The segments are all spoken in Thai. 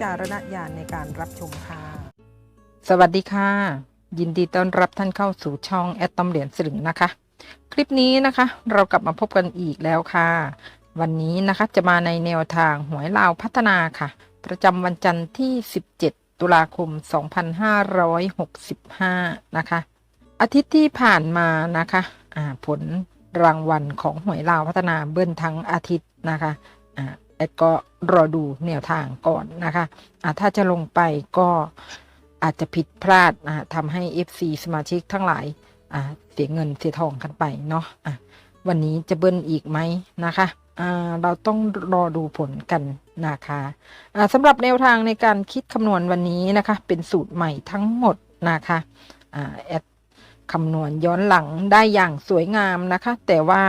จารณญาณในการรับชมค่ะ สวัสดีค่ะ ยินดีต้อนรับท่านเข้าสู่ช่องแอดตอมเหรียญสลึงนะคะ คลิปนี้นะคะ เรากลับมาพบกันอีกแล้วค่ะ วันนี้นะคะจะมาในแนวทางหวยลาวพัฒนาค่ะ ประจำวันจันทร์ที่ 17 ตุลาคม 2565 นะคะ อาทิตย์ที่ผ่านมานะคะผลรางวัลของหวยลาวพัฒนาเบิ้ลทั้งอาทิตย์นะคะ ก็รอดูแนวทางก่อนนะคะอ่าถ้าจะลงไปก็อาจจะผิดพลาดทำให้ FC สมาชิกทั้งหลายเสียเงินเสียทองกันไปเนาะะวันนี้จะเบิ้ลอีกไหมนะคะเราต้องรอดูผลกันนะคะอ่าสำหรับแนวทางในการคิดคำนวณวันนี้นะคะ เป็นสูตรใหม่ทั้งหมดนะคะอ่าแอดคำนวณย้อนหลังได้อย่างสวยงามนะคะ แต่ว่า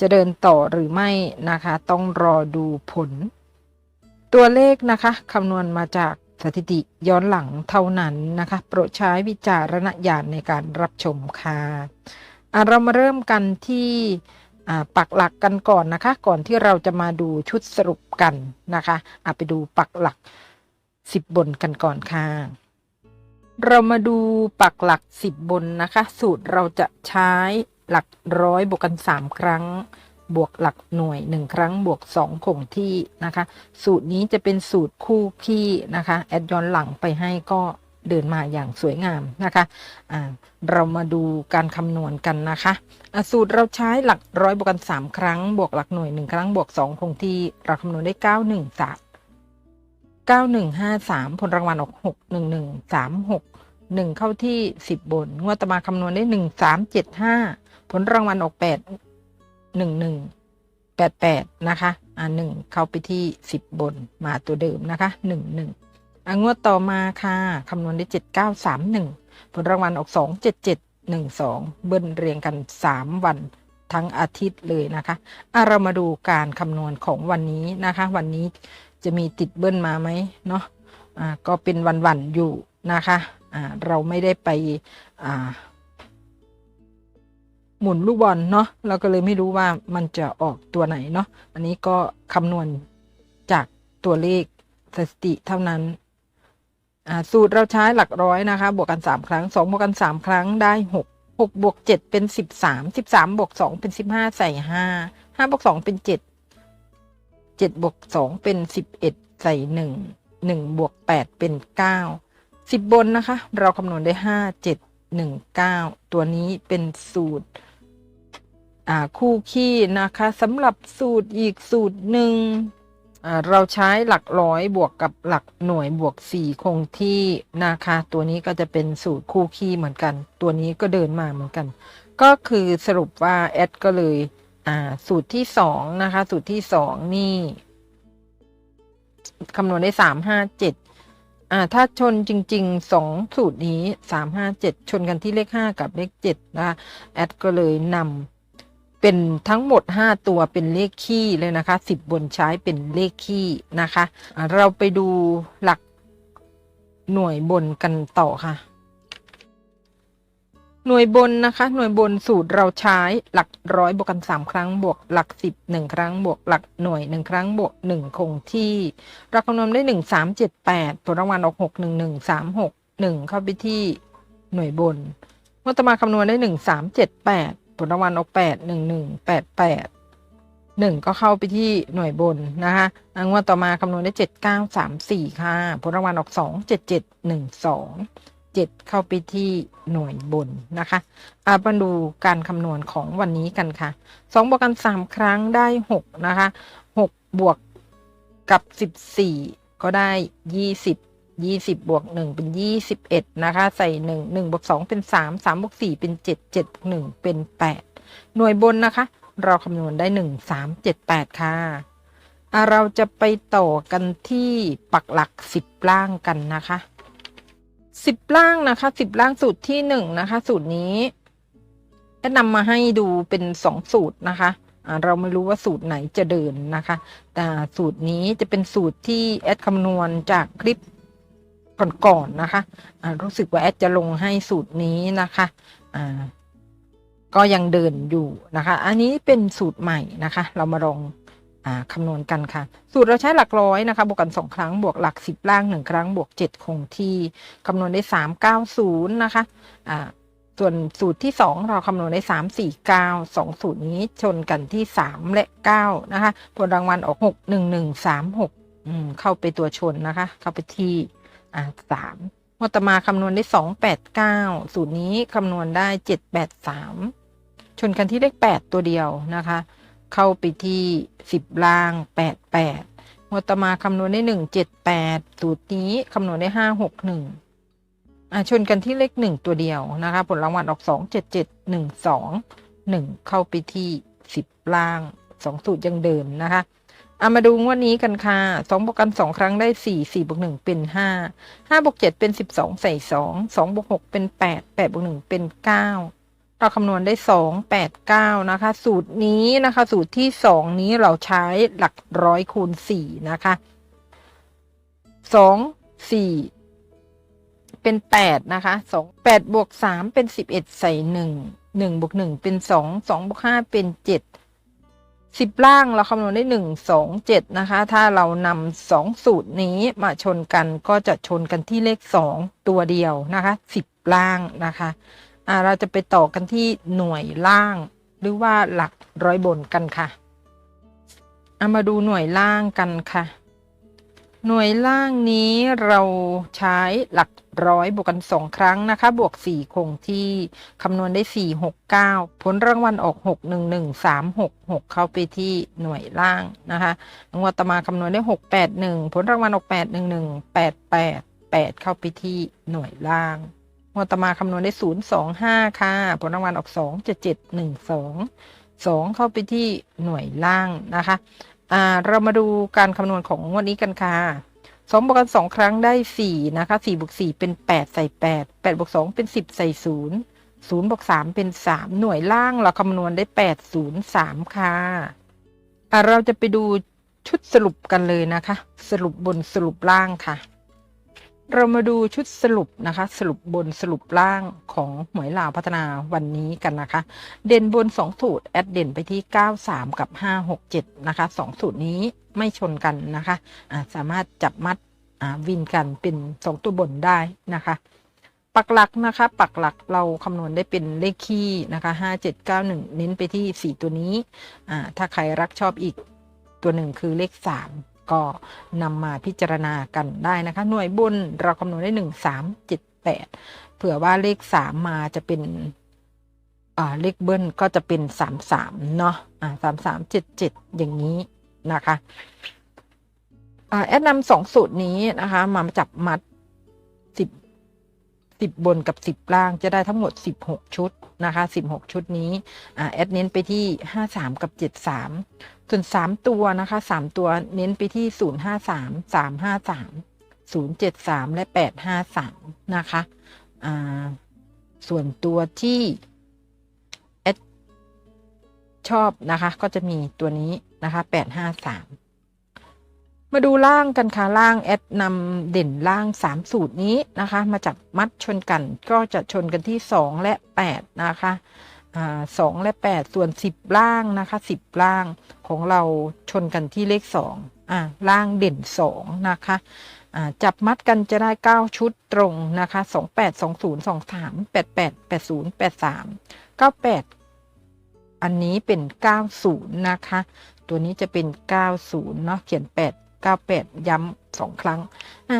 จะเดินต่อหรือไม่นะคะ ต้องรอดูผล ตัวเลขนะคะคำนวณมาจากสถิติย้อนหลังเท่านั้นนะคะ โปรดใช้วิจารณญาณในการรับชมค่ะอะเรามาเริ่มกันที่อ่าปักหลักกันก่อนนะคะ ก่อนที่เราจะมาดูชุดสรุปกันนะคะอะไปดูปักหลักสิบบนกันก่อนค่ะ เรามาดูปักหลักสิบบนนะคะ สูตรเราจะใช้ หลักร้อยบวกกันสามครั้ง บวกหลักหน่วยหนึ่งครั้งบวกสองคงที่นะคะ สูตรนี้จะเป็นสูตรคู่ขี้นะคะ แอดย้อนหลังไปให้ก็เดินมาอย่างสวยงามนะคะอ่าเรามาดูการคำนวณกันนะคะะสูตรเราใช้หลักร้อยบวกกันสามครั้ง บวกหลักหน่วยหนึ่งครั้ง บวกสองคงที่ เราคำนวณได้เก้าหนึ่งสามเก้าหนึ่งห้าสามผลรางวัลออกหกหนึ่งหนึ่งสามหกหนึ่งเข้าที่สิบบน งวดตมาคำนวณได้หนึ่งสามเจ็ดห้า ผลรางวัลออกแปดหนึ่งหนึ่งแปดแปดนะคะ อ่าหนึ่งเข้าไปที่สิบบนมาตัวเดิมนะคะหนึ่งหนึ่งอ่างวดต่อมาค่ะคำนวณได้เจ็ดเก้าสามหนึ่งผลรางวัลออกสองเจ็ดเจ็ดหนึ่งสองเบิ้ลเรียงกันสามวันทั้งอาทิตย์เลยนะคะอะเรามาดูการคำนวณของวันนี้นะคะ วันนี้จะมีติดเบิ้ลมาไหมเนาะอ่าก็เป็นวันๆอยู่นะคะอ่าเราไม่ได้ไปอ่า หมุนลูกบอลเนาะเราก็เลยไม่รู้ว่ามันจะออกตัวไหนเนาะอันนี้ก็คำนวณจากตัวเลขสถิติเท่านั้นสูตรเราใช้หลักร้อยนะคะ บวกกันสามครั้งสองบวกกันสามครั้งได้หกหกบวกเจ็ดเป็นสิบสามสิบสามบวกสองเป็นสิบห้าใส่ห้าห้าบวกสองเป็นเจ็ดเจ็ดบวกสองเป็นสิบเอ็ดใส่หนึ่งหนึ่งบวกแปดเป็นเก้าสิบบนนะคะ เราคำนวณได้ห้าเจ็ดหนึ่งเก้าตัวนี้เป็นสูตร คู่ขี้นะคะสำหรับสูตรอีกสูตรหนึ่งเราใช้หลักร้อยบวกกับหลักหน่วยบวกสี่คงที่นะคะ ตัวนี้ก็จะเป็นสูตรคู่ขี้เหมือนกัน ตัวนี้ก็เดินมาเหมือนกัน ก็คือสรุปว่าแอดก็เลยสูตรที่สองนะคะ สูตรที่สองนี่คำนวณได้สามห้าเจ็ดอ่าถ้าชนจริงๆสองสูตรนี้สามห้าเจ็ดชนกันที่เลขห้ากับเลขเจ็ดนะคะแอดก็เลยนำ เป็นทั้งหมดห้าตัวเป็นเลขคี่เลยนะคะสิบบนใช้เป็นเลขคี่นะคะ เราไปดูหลักหน่วยบนกันต่อค่ะ หน่วยบนนะคะ หน่วยบนสูตรเราใช้หลักร้อยบวกกันสามครั้งบวกหลักสิบหนึ่งครั้งบวกหลักหน่วยหนึ่งครั้งบวกหนึ่งคงที่ เราคำนวณได้หนึ่งสามเจ็ดแปดผลรางวัลออกหกหนึ่งหนึ่งสามหกหนึ่งเข้าไปที่หน่วยบนงวดต่อมาคำนวณได้หนึ่งสามเจ็ดแปด ผลรางวัลออกแปดหนึ่งหนึ่งแปดแปดหนึ่งก็เข้าไปที่หน่วยบนนะคะงวดต่อมาคำนวณได้เจ็ดเก้าสามสี่ค่ะ ผลรางวัลออกสองเจ็ดเจ็ดหนึ่งสองเจ็ดเข้าไปที่หน่วยบนนะคะอามาดูการคำนวณของวันนี้กันค่ะสองบวกกันสามครั้งได้หกนะคะหกบวกกับสิบสี่ก็ได้ยี่สิบ ยี่สิบบวกหนึ่งเป็นยี่สิบเอ็ดนะคะ ใส่หนึ่งหนึ่งบวกสองเป็นสามสามบวกสี่เป็นเจ็ดเจ็ดบวกหนึ่งเป็นแปดหน่วยบนนะคะ เราคำนวณได้หนึ่งสามเจ็ดแปดค่ะเราจะไปต่อกันที่ปักหลักสิบล่างกันนะคะสิบล่างนะคะสิบล่างสูตรที่หนึ่งนะคะ สูตรนี้แนะนำมาให้ดูเป็นสองสูตรนะคะเราไม่รู้ว่าสูตรไหนจะเดินนะคะ แต่สูตรนี้จะเป็นสูตรที่แอดคำนวณจากคลิป ก่อนๆนะคะอ่ารู้สึกว่าแอดจะลงให้สูตรนี้นะคะอ่าก็ยังเดินอยู่นะคะ อันนี้เป็นสูตรใหม่นะคะ เรามาลองคำนวณกันค่ะ สูตรเราใช้หลักร้อยนะคะ บวกกันสองครั้งบวกหลักสิบล่างหนึ่งครั้งบวกเจ็ดคงที่คำนวณได้สามเก้าศูนย์นะคะอ่าส่วนสูตรที่สองเราคำนวณได้สามสี่เก้าสองสูตรนี้ชนกันที่สามและเก้านะคะ ผลรางวัลออกหกหนึ่งหนึ่งสามหกเข้าไปตัวชนนะคะ เข้าไปที่ อ่าสามงวดต่อมาคำนวณได้สองแปดเก้าสูตรนี้คำนวณได้เจ็ดแปดสามชนกันที่เลขแปดตัวเดียวนะคะ เข้าไปที่สิบล่างแปดแปดงวดต่อมาคำนวณได้หนึ่งเจ็ดแปดสูตรนี้คำนวณได้ห้าหกหนึ่งอ่าชนกันที่เลขหนึ่งตัวเดียวนะคะ ผลรางวัลออกสองเจ็ดเจ็ดหนึ่งสองหนึ่งเข้าไปที่สิบล่างสองสูตรยังเดิมนะคะ เอามาดูงวดนี้กันค่ะสองบวกกันสองครั้งได้สี่สี่บวกหนึ่งเป็นห้าห้าบวกเจ็ดเป็นสิบสองใส่สองสองบวกหกเป็นแปดแปดบวกหนึ่งเป็นเก้าเราคำนวณได้สองแปดเก้านะคะ สูตรนี้นะคะ สูตรที่สองนี้เราใช้หลักร้อยคูณสี่นะคะสองสี่เป็นแปดนะคะสองแปดบวกสามเป็นสิบเอ็ดใส่หนึ่งหนึ่งบวกหนึ่งเป็นสองสองบวกห้าเป็นเจ็ด สิบล่างเราคำนวณได้หนึ่งสองเจ็ดนะคะ ถ้าเรานำสองสูตรนี้มาชนกันก็จะชนกันที่เลขสองตัวเดียวนะคะสิบล่างนะคะอ่าเราจะไปต่อกันที่หน่วยล่าง หรือว่าหลักร้อยบนกันค่ะเอามาดูหน่วยล่างกันค่ะ หน่วยล่างนี้เราใช้หลักร้อยบวกกันสองครั้งนะคะ บวกสี่คงที่คำนวณได้สี่หกเก้าผลรางวัลออกหกหนึ่งหนึ่งสามหกหกเข้าไปที่หน่วยล่างนะคะงวดตมาคำนวณได้หกแปดหนึ่งผลรางวัลออกแปดหนึ่งหนึ่งแปดแปดแปดเข้าไปที่หน่วยล่างงวดตมาคำนวณได้ศูนย์สองห้าค่ะ ผลรางวัลออกสองเจ็ดเจ็ดหนึ่งสองสองเข้าไปที่หน่วยล่างนะคะ อ่าเรามาดูการคำนวณของงวดนี้กันค่ะสองบวกกันสองครั้งได้สี่นะคะสี่บวกสี่เป็นแปดใส่แปดแปดบวกสองเป็นสิบใส่ศูนย์ศูนย์บวกสามเป็นสามหน่วยล่างเราคำนวณได้แปดศูนย์สามค่ะอ่าเราจะไปดูชุดสรุปกันเลยนะคะ สรุปบนสรุปล่างค่ะ เรามาดูชุดสรุปนะคะ สรุปบนสรุปล่างของหวยลาวพัฒนาวันนี้กันนะคะ เด่นบน 2 สูตร แอดเด่นไปที่ 93 กับ 567 นะคะ 2 สูตรนี้ไม่ชนกันนะคะะสามารถจับมัดวินกันเป็น 2 ตัวบนได้นะคะ ปักหลักนะคะ ปักหลักเราคำนวณได้เป็นเลขคี่นะคะ 5791 เน้นไปที่ 4 ตัวนี้ถ้าใครรักชอบอีกตัวหนึ่งคือเลข 3 ก็นำมาพิจารณากันได้นะคะ หน่วยบุญเราคำนวณได้หนึ่งสามเจ็ดแปดเผื่อว่าเลขสามมาจะเป็นเลขเบิ้ลก็จะเป็นสามสามเนาะสามสามเจ็ดเจ็ดอย่างนี้นะคะอ่าแอดนำสองสูตรนี้นะคะ มาจับมัด สิบบนกับสิบล่างจะได้ทั้งหมดสิบหกชุดนะคะสิบหกชุดนี้แอดเน้นไปที่ห้าสามกับเจ็ดสามส่วนสามตัวนะคะสามตัวเน้นไปที่ศูนย์ห้าสามสามห้าสามศูนย์เจ็ดสามและแปดห้าสามนะคะส่วนตัวที่แอดชอบนะคะก็จะมีตัวนี้นะคะแปดห้าสาม มาดูล่างกันค่ะล่างแอดนำเด่นล่างสามสูตรนี้นะคะ มาจับมัดชนกันก็จะชนกันที่สองและแปดนะคะสองและแปดส่วนสิบล่างนะคะสิบล่างของเราชนกันที่เลขสองอ่าล่างเด่นสองนะคะจับมัดกันจะได้เก้าชุดตรงนะคะสองแปดสองศูนย์สองสามแปดแปดแปดศูนย์แปดสามเก้าแปดอันนี้เป็นเก้าศูนย์นะคะ ตัวนี้จะเป็นเก้าศูนย์เนาะเขียนแปดเก้าแปดย้ำสองครั้งอะ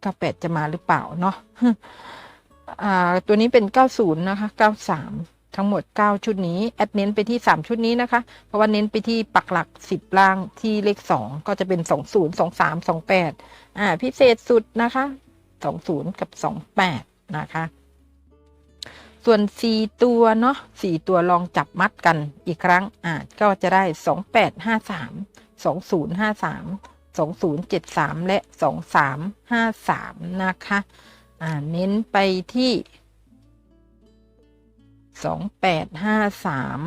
เก้าแปดจะมาหรือเปล่าเนาะอ่าตัวนี้เป็นเก้าศูนย์นะคะเก้าสามทั้งหมด 9 ชุดนี้ แอดเน้นไปที่ 3 ชุดนี้นะคะ เพราะว่าเน้นไปที่ปักหลัก 10 ล่างที่เลข 2 ก็จะเป็น 20 23 28 อ่า พิเศษสุดนะคะ 20 กับ 28 นะคะส่วน4ตัวเนาะ4ตัวลองจับมัดกันอีกครั้งอ่าก็จะได้2853 2053 2073 และ 2353 นะคะอ่าเน้นไปที่สองแปดห้าสาม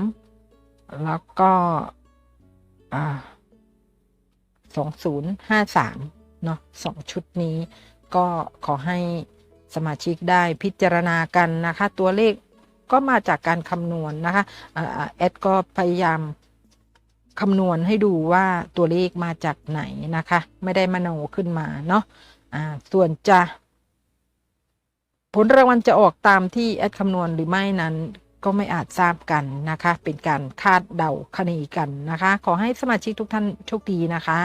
แล้วก็สองศูนย์ห้าสามเนาะสองชุดนี้ก็ขอให้สมาชิกได้พิจารณากันนะคะ ตัวเลขก็มาจากการคำนวณนะคะแอดก็พยายาม คำนวณให้ดูว่าตัวเลขมาจากไหนนะคะ ไม่ได้มโนขึ้นมาเนาะอ่าส่วนจะ ผลรางวัลจะออกตามที่แอดคำนวณหรือไม่นั้นก็ไม่อาจทราบกันนะคะ เป็นการคาดเดาคณีกันนะคะ ขอให้สมาชิกทุกท่านโชคดีนะคะ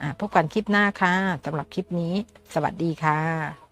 อ่าพบกันคลิปหน้าค่ะสำหรับคลิปนี้ สวัสดีค่ะ